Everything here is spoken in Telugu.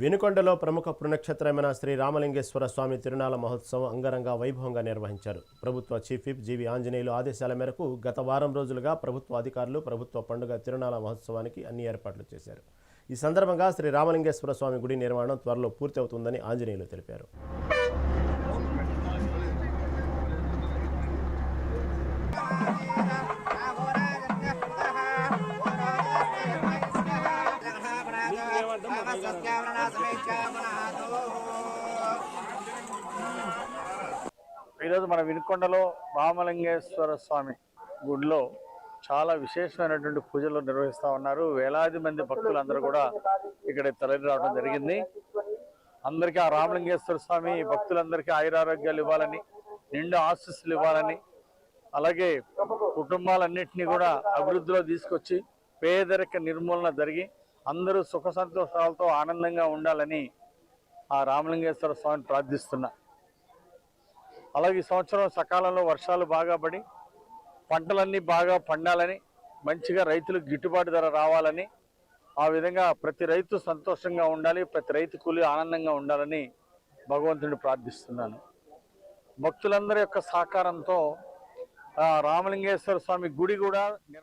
వినుకొండలో ప్రముఖ పుణ్యక్షేత్రమైన శ్రీ రామలింగేశ్వర స్వామి తిరునాళ మహోత్సవం అంగరంగ వైభవంగా నిర్వహించారు. ప్రభుత్వ చీఫ్ విప్ జీవి ఆంజనేయులు ఆదేశాల మేరకు గత వారం రోజులుగా ప్రభుత్వ అధికారులు ప్రభుత్వ పండుగ తిరునాళ మహోత్సవానికి అన్ని ఏర్పాట్లు చేశారు. ఈ సందర్భంగా శ్రీ రామలింగేశ్వర స్వామి గుడి నిర్మాణం త్వరలో పూర్తి అవుతుందని ఆంజనేయులు తెలిపారు. ఈరోజు మన వినుకొండలో రామలింగేశ్వర స్వామి గుడిలో చాలా విశేషమైనటువంటి పూజలు నిర్వహిస్తా ఉన్నారు. వేలాది మంది భక్తులందరూ కూడా ఇక్కడ తరలి రావడం జరిగింది. అందరికీ ఆ రామలింగేశ్వర స్వామి భక్తులందరికీ ఆయురారోగ్యాలు ఇవ్వాలని నిండు ఆశస్సులు ఇవ్వాలని అలాగే కుటుంబాలన్నింటినీ కూడా అభివృద్ధిలో తీసుకొచ్చి పేదరిక నిర్మూలన జరిగి అందరూ సుఖ సంతోషాలతో ఆనందంగా ఉండాలని ఆ రామలింగేశ్వర స్వామిని ప్రార్థిస్తున్నా. అలాగే ఈ సంవత్సరం సకాలంలో వర్షాలు బాగా పడి పంటలన్నీ బాగా పండాలని మంచిగా రైతులకు గిట్టుబాటు ధర రావాలని ఆ విధంగా ప్రతి రైతు సంతోషంగా ఉండాలి ప్రతి రైతు కూలి ఆనందంగా ఉండాలని భగవంతుడిని ప్రార్థిస్తున్నాను. భక్తులందరి యొక్క సహకారంతో రామలింగేశ్వర స్వామి గుడి కూడా